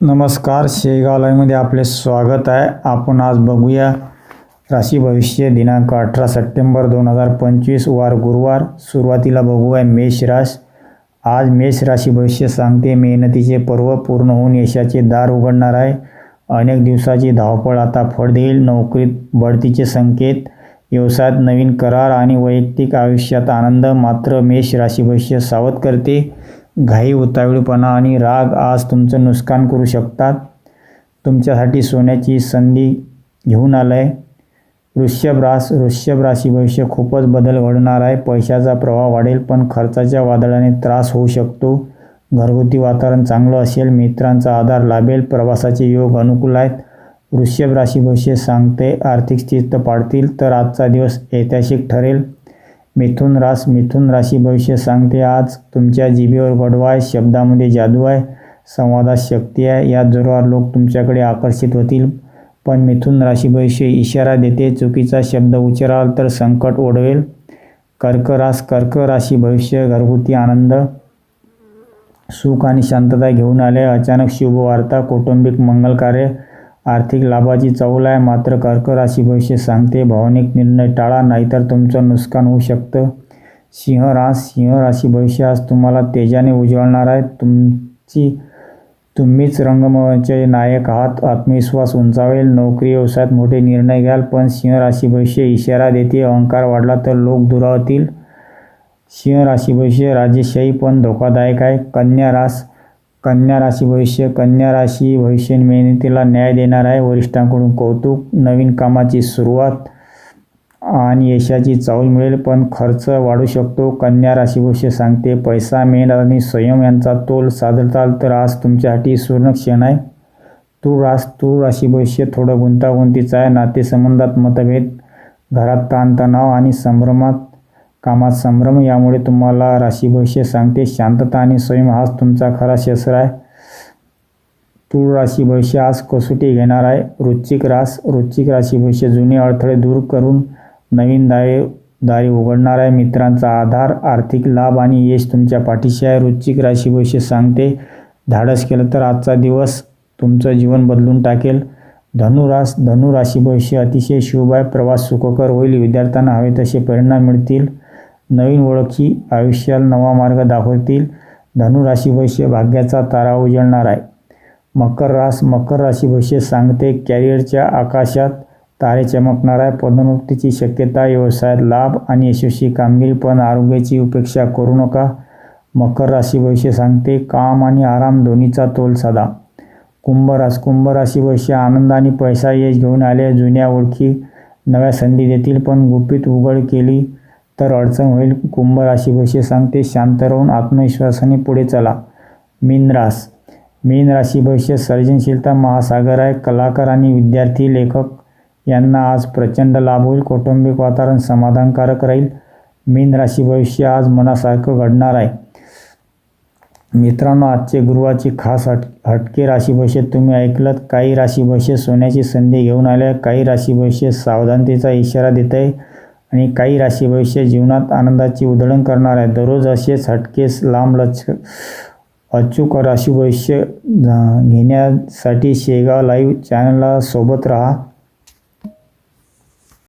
नमस्कार शेगाव लाईव्हमध्ये आपले स्वागत आहे. आपण आज बघूया राशी भविष्य दिनांक अठरा सप्टेंबर दोन हजार पंचवीस वार गुरुवार. सुरुवातीला बघूया मेष राश. आज मेष राशी भविष्य सांगते मेहनतीचे पर्व पूर्ण होऊन यशाचे दार उघडणार आहे. अनेक दिवसाची धावपळ आता फळ देईल. नोकरीत बढतीचे संकेत. व्यवसायात नवीन करार आणि वैयक्तिक आयुष्यात आनंद मात्र मेष राशी भविष्य सावध करते. घाई उतावीळपणा आणि राग आज तुमचं नुकसान करू शकतात. तुमच्यासाठी सोन्याची संधी घेऊन आलं आहे वृषभ रास वृषभ राशी भविष्य खूपच बदल घडणार आहे. पैशाचा प्रवाह वाढेल पण खर्चाच्या वादळाने त्रास होऊ शकतो. घरगुती वातावरण चांगलं असेल मित्रांचा आधार लाभेल प्रवासाचे योग अनुकूल आहेत. वृषभ राशी भविष्य सांगते आर्थिक स्थित पाडतील तर आजचा दिवस ऐतिहासिक ठरेल. मिथुन रास मिथुन राशी भविष्य सांगते. आज तुमच्या जिभेवर गोडवा आहे शब्दामध्ये जादू आहे संवादात शक्ती आहे. या जोरावर लोक तुमच्याकडे आकर्षित होतील. पण मिथुन राशी भविष्य इशारा देते. चुकीचा शब्द उच्चाराल तर संकट ओढवेल. कर्क रास कर्क राशी भविष्य घरगुती आनंद सुख आणि शांतता घेऊन आले. अचानक शुभ वार्ता कौटुंबिक मंगल कार्य आर्थिक लाभाची चौल आहे मात्र कर्क राशी भविष्य सांगते. भावनिक निर्णय टाळा नाहीतर तुमचं नुकसान होऊ शकतं. सिंह रास सिंह राशी भविष्य आज तुम्हाला तेजाने उजळणार आहे. तुमची तुम्हीच रंगमंचाचे नायक आहात. आत्मविश्वास उंचावेल. नोकरी व्यवसायात मोठे निर्णय घ्याल पण सिंह राशी भविष्य इशारा देते. अहंकार वाढला तर लोक दुरावतील. सिंह राशी भविष्य राजेशाही पण धोकादायक आहे. कन्या रास कन्या राशी भविष्य कन्या राशी भविष्य मेहनतीला न्याय देणार आहे. वरिष्ठांकडून कौतुक नवीन कामाची सुरुवात आणि यशाची चाऊल मिळेल पण खर्च वाढू शकतो. कन्या राशी भविष्य सांगते पैसा मेहनत आणि संयम यांचा तोल साधताल तर आज तुमच्यासाठी सुवर्ण क्षण आहे. तूळ रास तूळ राशी भविष्य थोडं गुंतागुंतीचं आहे. नातेसंबंधात मतभेद घरात ताणतणाव आणि संभ्रमात कामात संभ्रम यामुळे तुम्हाला राशी भविष्य सांगते. शांतता आणि स्वयं हाच तुमचा खरा शस्त्र आहे. तूळ राशी भविष्य आज कसोटी घेणार आहे. वृश्चिक रास वृश्चिक राशी भविष्य जुने अडथळे दूर करून नवीन दारे दारी उघडणार आहे. मित्रांचा आधार आर्थिक लाभ आणि यश तुमच्या पाठीशी आहे. वृश्चिक राशी भविष्य सांगते धाडस केलं तर आजचा दिवस तुमचं जीवन बदलून टाकेल. धनुरास धनुराशी भविष्य अतिशय शुभ आहे. प्रवास सुखकर होईल. विद्यार्थ्यांना हवे तसे परिणाम मिळतील. नवीन ओळखी आयुष्याला नवा मार्ग दाखवतील. धनुराशी भविष्य भाग्याचा तारा उजळणार आहे. मकर रास मकर राशी भविष्य सांगते कॅरिअरच्या आकाशात तारे चमकणार आहे. पदोन्नतीची शक्यता व्यवसायात लाभ आणि यशस्वी कामगिरी पण आरोग्याची उपेक्षा करू नका. मकर राशी भविष्य सांगते काम आणि आराम दोन्हीचा तोल साधा. कुंभ रास कुंभ राशी भविष्य आनंद आणि पैसा यश घेऊन आले जुन्या ओळखी नव्या संधी देतील पण गुपित उघड केली तर अडचण होईल. कुंभ राशी सांगते. शांत राहून आत्मविश्वासाने पुढे चला. मीन रास मीन राशीभविष्य सर्जनशीलता महासागर आहे. कलाकार आणि विद्यार्थी लेखक यांना आज प्रचंड लाभ होईल. कौटुंबिक वातावरण समाधानकारक राहील. मीन राशी भविष्य आज मनासारखं घडणार आहे. मित्रांनो आजचे गुरुवाची खास हट हटके राशी भविष्य तुम्ही ऐकलत. काही राशी भविष्य सोन्याची संधी घेऊन आल्या. काही राशी भविष्य सावधानतेचा इशारा देत आहे. आणि काही राशी भविष्य जीवनात आनंदाची उधळण करणार आहे. दररोज असेच हटकेस लांबलच अचूक राशी भविष्य घेण्यासाठी शेगाव लाईव्ह चॅनलला सोबत राहा.